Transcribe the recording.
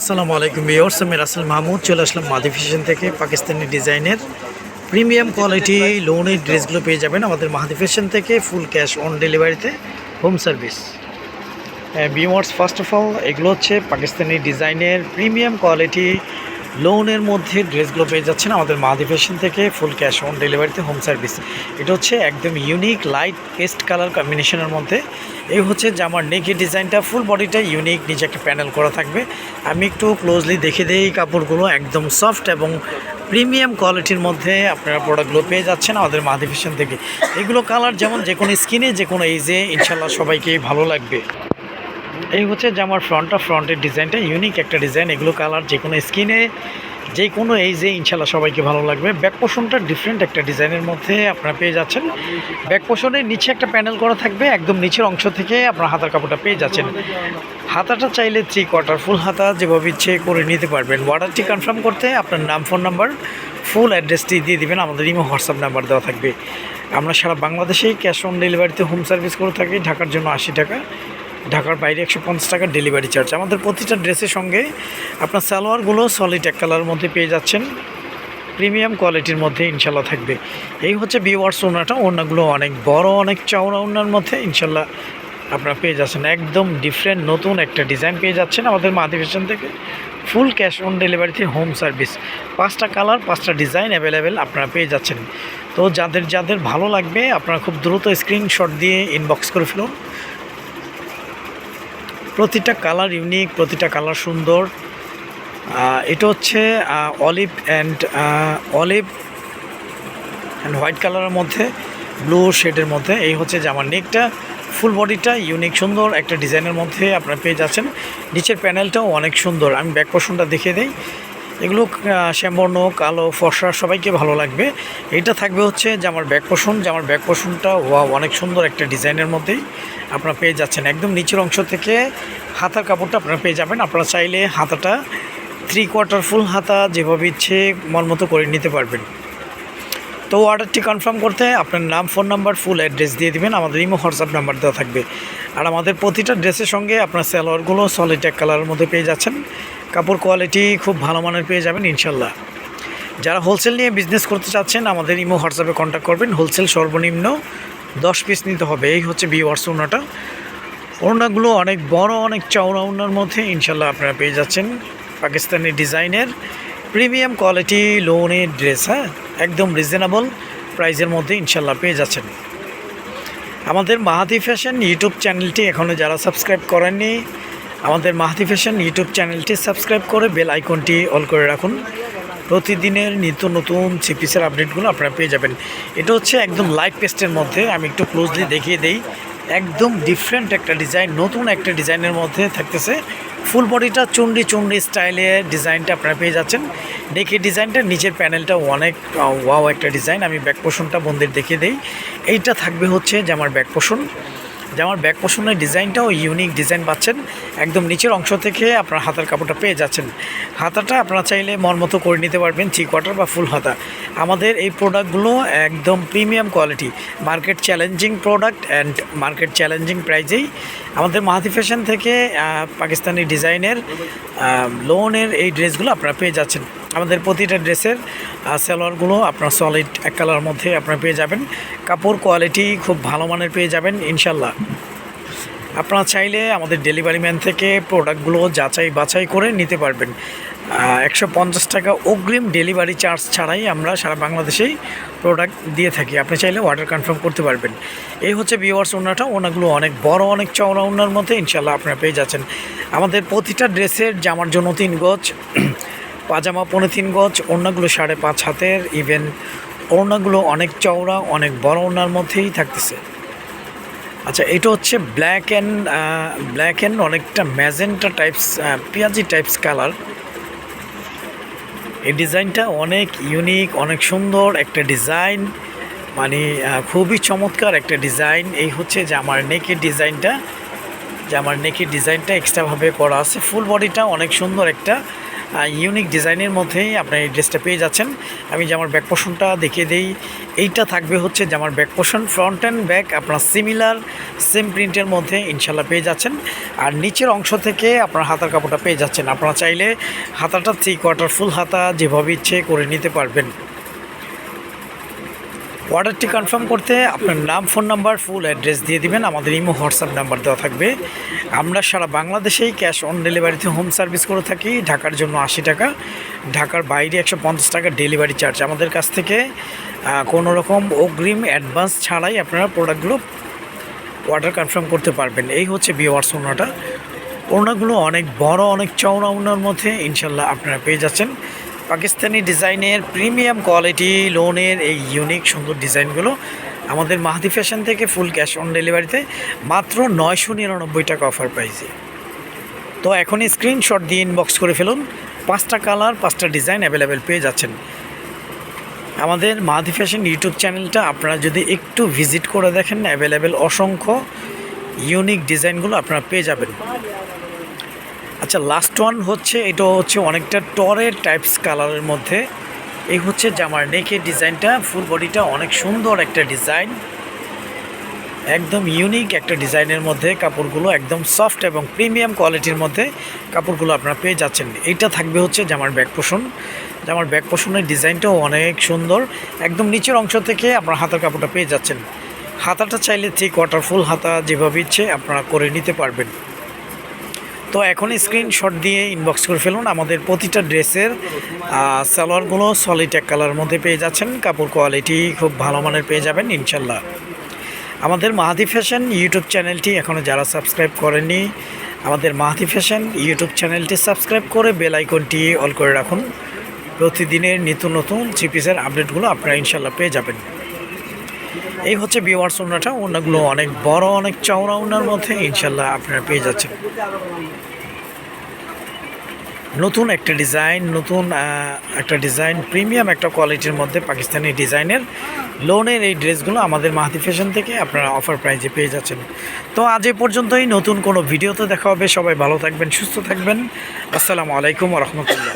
আসসালামু আলাইকুম ভিউয়ার্স, আমি রাসেল মাহমুদ, চলে আসলাম মাদি ফ্যাশন থেকে, পাকিস্তানি ডিজাইনের প্রিমিয়াম কোয়ালিটি লোনের ড্রেসগুলো পেয়ে যাবেন আমাদের মাহাদি ফ্যাশন থেকে ফুল ক্যাশ অন ডেলিভারিতে home service viewers first of all এগুলো হচ্ছে পাকিস্তানি ডিজাইনের প্রিমিয়াম কোয়ালিটি লোনের মধ্যে ড্রেসগুলো পেয়ে যাচ্ছেন আমাদের মাহাদি ফ্যাশন থেকে ফুল ক্যাশ অন ডেলিভারিতে হোম সার্ভিস এটা হচ্ছে একদম ইউনিক লাইট পেস্ট কালার কম্বিনেশনের মধ্যে। এই হচ্ছে জামার নেকের ডিজাইনটা ফুল বডিটা ইউনিক নিচে একটা প্যানেল করা থাকবে। আমি একটু ক্লোজলি দেখে দিই কাপড়গুলো, একদম সফট এবং প্রিমিয়াম কোয়ালিটির মধ্যে আপনারা প্রোডাক্টগুলো পেয়ে যাচ্ছেন আমাদের মাহাদি ফ্যাশন থেকে। এগুলো কালার যেমন যে কোনো স্কিনে যে কোনো এইজে ইনশাল্লাহ সবাইকেই ভালো লাগবে। এই হচ্ছে যে জামার ফ্রন্টটা, ফ্রন্টের ডিজাইনটা ইউনিক একটা ডিজাইন। এগুলো কালার যে কোনো স্কিনে, যে কোনো এই যে ইনশাল্লাহ সবাইকে ভালো লাগবে। ব্যাক পোষণটা ডিফারেন্ট একটা ডিজাইনের মধ্যে আপনারা পেয়ে যাচ্ছেন। ব্যাক পোষণের নিচে একটা প্যানেল করা থাকবে, একদম নিচের অংশ থেকে আপনার হাতার কাপড়টা পেয়ে যাচ্ছেন। হাতাটা চাইলে থ্রি কোয়ার্টার ফুল হাতা যেভাবে ইচ্ছে করে নিতে পারবেন। অর্ডারটি কনফার্ম করতে আপনার নাম ফোন নাম্বার ফুল অ্যাড্রেসটি দিয়ে দিবেন। আমাদের ইমো হোয়াটসঅ্যাপ নাম্বার দেওয়া থাকবে। আমরা সারা বাংলাদেশেই ক্যাশ অন ডেলিভারিতে হোম সার্ভিস করে থাকি। ঢাকার জন্য আশি টাকা। ঢাকার বাইরে একশো পঞ্চাশ টাকার ডেলিভারি চার্জ আমাদের প্রতিটা ড্রেসের সঙ্গে আপনার সালোয়ারগুলো সলিড এক কালার মধ্যে পেয়ে যাচ্ছেন। প্রিমিয়াম কোয়ালিটির মধ্যে ইনশাল্লাহ থাকবে। এই হচ্ছে বিওয়ার্স ওনাটা। ওনাগুলো অনেক বড়, অনেক চওড়া ওনার মধ্যে ইনশাল্লাহ আপনারা পেয়ে যাচ্ছেন। একদম ডিফারেন্ট নতুন একটা ডিজাইন পেয়ে যাচ্ছেন আমাদের মাধিভেশন থেকে। ফুল ক্যাশ অন ডেলিভারিতে হোম সার্ভিস পাঁচটা কালার পাঁচটা ডিজাইন অ্যাভেলেবেল আপনারা পেয়ে যাচ্ছেন। তো যাদের যাদের ভালো লাগবে, আপনারা খুব দ্রুত স্ক্রিনশট দিয়ে ইনবক্স করে ফেলুন। প্রতিটা কালার ইউনিক, প্রতিটা কালার সুন্দর। এটা হচ্ছে olive and olive and white কালারের মধ্যে ব্লু শেডের মধ্যে। এই হচ্ছে জামার নেকটা ফুল বডিটা ইউনিক সুন্দর। একটা ডিজাইনের মধ্যে আপনারা পেয়ে যাচ্ছেন। নিচের প্যানেলটাও অনেক সুন্দর। আমি ব্যাক পোর্শনটা দেখিয়ে দিই। এগুলো শ্যামবর্ণ, কালো, ফর্সা সবাইকে ভালো লাগবে। এটা থাকবে হচ্ছে জামার ব্যাক পোর্শন জামার ব্যাক পোর্শনটা ওয়া অনেক সুন্দর একটা ডিজাইনের মধ্যেই আপনারা পেয়ে যাচ্ছেন। একদম নিচের অংশ থেকে হাতার কাপড়টা আপনারা পেয়ে যাবেন। আপনারা চাইলে হাতাটা থ্রি কোয়ার্টার ফুল হাতা যেভাবে ইচ্ছে মন মতো করে নিতে পারবেন। তো অর্ডারটি কনফার্ম করতে আপনার নাম ফোন নাম্বার ফুল অ্যাড্রেস দিয়ে দিবেন। আমাদের ইমো হোয়াটসঅ্যাপ নাম্বার দেওয়া থাকবে। আর আমাদের প্রতিটা ড্রেসের সঙ্গে আপনার সালোয়ারগুলো সলিড এক কালারের মধ্যে পেয়ে যাচ্ছেন। কাপড় কোয়ালিটি খুব ভালো মানের পেয়ে যাবেন, ইনশাল্লাহ। যারা হোলসেল নিয়ে বিজনেস করতে চাচ্ছেন, আমাদের ইমো হোয়াটসঅ্যাপে কন্ট্যাক্ট করবেন। হোলসেল সর্বনিম্ন দশ পিস নিতে হবে। এই হচ্ছে বি ওয়ার্স ওনাটা ওড়নাগুলো অনেক বড়, অনেক চওড়া ওড়নার মধ্যে ইনশাল্লাহ আপনারা পেয়ে যাচ্ছেন। পাকিস্তানি ডিজাইনের প্রিমিয়াম কোয়ালিটি লোনের ড্রেস হ্যাঁ? একদম রিজনেবল প্রাইসের মধ্যে ইনশাল্লাহ পেয়ে যাচ্ছেন। আমাদের মাহাতি ফ্যাশন ইউটিউব চ্যানেলটি এখনও যারা সাবস্ক্রাইব করেননি আমাদের মাহাতি ফ্যাশন ইউটিউব চ্যানেলটি সাবস্ক্রাইব করে বেল আইকনটি অল করে রাখুন। প্রতিদিনের নিত্য নতুন সিপিসের আপডেটগুলো আপনারা পেয়ে যাবেন। এটা হচ্ছে একদম লাইট পেস্টের মধ্যে আমি একটু ক্লোজলি দেখিয়ে দিই। একদম ডিফারেন্ট একটা ডিজাইন নতুন একটা ডিজাইনের মধ্যে থাকতেছে। ফুল বডিটা চুন্ডি চুন্ডি স্টাইলের ডিজাইনটা আপনারা পেয়ে যাচ্ছেন। দেখে ডিজাইনটা নিচের প্যানেলটা অনেক ওয়াও একটা ডিজাইন আমি ব্যাক পোষণটা বন্ধের দেখিয়ে দিই। এইটা থাকবে হচ্ছে যে আমার ব্যাক পোষণ জামার ব্যাক পোষণের ডিজাইনটাও ইউনিক ডিজাইন পাচ্ছেন। একদম নিচের অংশ থেকে আপনার হাতার কাপড়টা পেয়ে যাচ্ছেন। হাতাটা আপনারা চাইলে মন মতো করে নিতে পারবেন থ্রি কোয়ার্টার বা ফুল হাতা। আমাদের এই প্রোডাক্টগুলো একদম premium quality market challenging product and market challenging প্রাইজেই আমাদের মাহাতি ফ্যাশন থেকে পাকিস্তানি ডিজাইনের লোনের এই ড্রেসগুলো আপনারা পেয়ে যাচ্ছেন। আমাদের প্রতিটা ড্রেসের সালোয়ারগুলো আপনার সলিড এক কালার মধ্যে আপনারা পেয়ে যাবেন। কাপড় কোয়ালিটি খুব ভালো মানের পেয়ে যাবেন ইনশাল্লাহ আপনারা চাইলে আমাদের ডেলিভারি ম্যান থেকে প্রোডাক্টগুলো যাচাই বাছাই করে নিতে পারবেন। একশো পঞ্চাশ টাকা অগ্রিম ডেলিভারি চার্জ ছাড়াই আমরা সারা বাংলাদেশেই প্রোডাক্ট দিয়ে থাকি। আপনি চাইলে অর্ডার কনফার্ম করতে পারবেন। এই হচ্ছে বিওয়ার্স ওনাটা, ওনাগুলো অনেক বড়, অনেক চওড়া ওনার মধ্যে ইনশাল্লাহ আপনারা পেয়ে যাচ্ছেন। আমাদের প্রতিটা ড্রেসের জামার জন্য তিন গজ পাজামা তিন গজ, ওড়নাগুলো সাড়ে পাঁচ হাতের। ইভেন ওড়নাগুলো অনেক চওড়া, অনেক বড় ওড়নার মধ্যেই থাকতেছে। আচ্ছা এটা হচ্ছে ব্ল্যাক অ্যান্ড ব্ল্যাক অ্যান্ড অনেকটা ম্যাজেন্টা টাইপস পেঁয়াজি টাইপস কালার এই ডিজাইনটা অনেক ইউনিক অনেক সুন্দর একটা ডিজাইন। মানে খুবই চমৎকার একটা ডিজাইন। এই হচ্ছে যে আমার নেকের ডিজাইনটা। যে আমার নেকের ডিজাইনটা এক্সট্রাভাবে করা আছে। ফুল বডিটা অনেক সুন্দর একটা ইউনিক ডিজাইনের মধ্যেই আপনার এই ড্রেসটা পেয়ে যাচ্ছেন। আমি জামার ব্যাক পোষণটা দেখিয়ে দিই, এইটা থাকবে হচ্ছে জামার ব্যাক পোষণ ফ্রন্ট অ্যান্ড ব্যাক আপনার সিমিলার সেম প্রিন্টের মধ্যে ইনশাল্লাহ পেয়ে যাচ্ছেন। আর নিচের অংশ থেকে আপনার হাতার কাপড়টা পেয়ে যাচ্ছেন। আপনারা চাইলে হাতাটা থ্রি কোয়ার্টার ফুল হাতা যেভাবে ইচ্ছে করে নিতে পারবেন। অর্ডারটি কনফার্ম করতে আপনার নাম ফোন নাম্বার ফুল অ্যাড্রেস দিয়ে দিবেন। আমাদের ইমো হোয়াটসঅ্যাপ নাম্বার দেওয়া থাকবে। আমরা সারা বাংলাদেশেই ক্যাশ অন ডেলিভারিতে হোম সার্ভিস করে থাকি। ঢাকার জন্য আশি টাকা, ঢাকার বাইরে একশো পঞ্চাশ টাকা ডেলিভারি চার্জ আমাদের কাছ থেকে কোনো রকম অগ্রিম অ্যাডভান্স ছাড়াই আপনারা প্রোডাক্টগুলো অর্ডার কনফার্ম করতে পারবেন। এই হচ্ছে বিওয়ার্স ওনাটা। ওনাগুলো অনেক বড়, অনেক চওড়া ওনার মধ্যে ইনশাল্লাহ আপনারা পেয়ে যাচ্ছেন। পাকিস্তানি ডিজাইনের প্রিমিয়াম কোয়ালিটি লোনের এই ইউনিক সুন্দর ডিজাইনগুলো আমাদের মাহাদি ফ্যাশন থেকে ফুল ক্যাশ অন ডেলিভারিতে মাত্র নয়শো নিরানব্বই টাকা অফার প্রাইসে তো এখনই স্ক্রিনশট দিয়ে ইনবক্স করে ফেলুন, পাঁচটা কালার পাঁচটা ডিজাইন অ্যাভেলেবেল পেয়ে যাচ্ছেন। আমাদের মাহাদি ফ্যাশন ইউটিউব চ্যানেলটা আপনারা যদি একটু ভিজিট করে দেখেন অ্যাভেলেবেল অসংখ্য ইউনিক ডিজাইনগুলো আপনারা পেয়ে যাবেন। আচ্ছা লাস্ট ওয়ান হচ্ছে, এটা হচ্ছে অনেকটা টরের টাইপস কালারের মধ্যে। এই হচ্ছে জামার নেকের ডিজাইনটা ফুল বডিটা অনেক সুন্দর একটা ডিজাইন একদম ইউনিক একটা ডিজাইনের মধ্যে কাপড়গুলো, একদম সফট এবং প্রিমিয়াম কোয়ালিটির মধ্যে কাপড়গুলো আপনারা পেয়ে যাচ্ছেন। এইটা থাকবে হচ্ছে জামার ব্যাক পোষণ জামার ব্যাক পোষণের ডিজাইনটাও অনেক সুন্দর। একদম নিচের অংশ থেকে আপনার হাতার কাপড়টা পেয়ে যাচ্ছেন। হাতাটা চাইলে থ্রি কোয়ার্টার ফুল হাতা যেভাবে ইচ্ছে আপনারা করে নিতে পারবেন। তো এখন স্ক্রিনশট দিয়ে ইনবক্স করে ফেলুন। আমাদের প্রতিটা ড্রেসের সালোয়ারগুলো সলিড এক কালার মধ্যে পেয়ে যাচ্ছেন। কাপড় কোয়ালিটি খুব ভালো মানের পেয়ে যাবেন, ইনশাল্লাহ। আমাদের মাহাদি ফ্যাশন ইউটিউব চ্যানেলটি এখনও যারা সাবস্ক্রাইব করেনি আমাদের মাহাদি ফ্যাশন ইউটিউব চ্যানেলটি সাবস্ক্রাইব করে বেল আইকনটি অল করে রাখুন। প্রতিদিনের নিত্য নতুন চিপিসের আপডেটগুলো আপনারা ইনশাল্লাহ পেয়ে যাবেন। এই হচ্ছে বিওয়ার্স ওনাটা ওনাগুলো অনেক বড়, অনেক চওড়া ওনার মধ্যে ইনশাল্লাহ আপনারা পেয়ে যাচ্ছেন। নতুন একটা ডিজাইন, নতুন একটা ডিজাইন, প্রিমিয়াম একটা কোয়ালিটির মধ্যে পাকিস্তানি ডিজাইনের লোনের এই ড্রেসগুলো আমাদের মাহাতি ফ্যাশন থেকে আপনারা অফার প্রাইজে পেয়ে যাচ্ছেন। তো আজ এ পর্যন্তই, নতুন কোনো ভিডিওতে দেখা হবে। সবাই ভালো থাকবেন, সুস্থ থাকবেন। আসসালামু আলাইকুম রহমতুল্লাহ।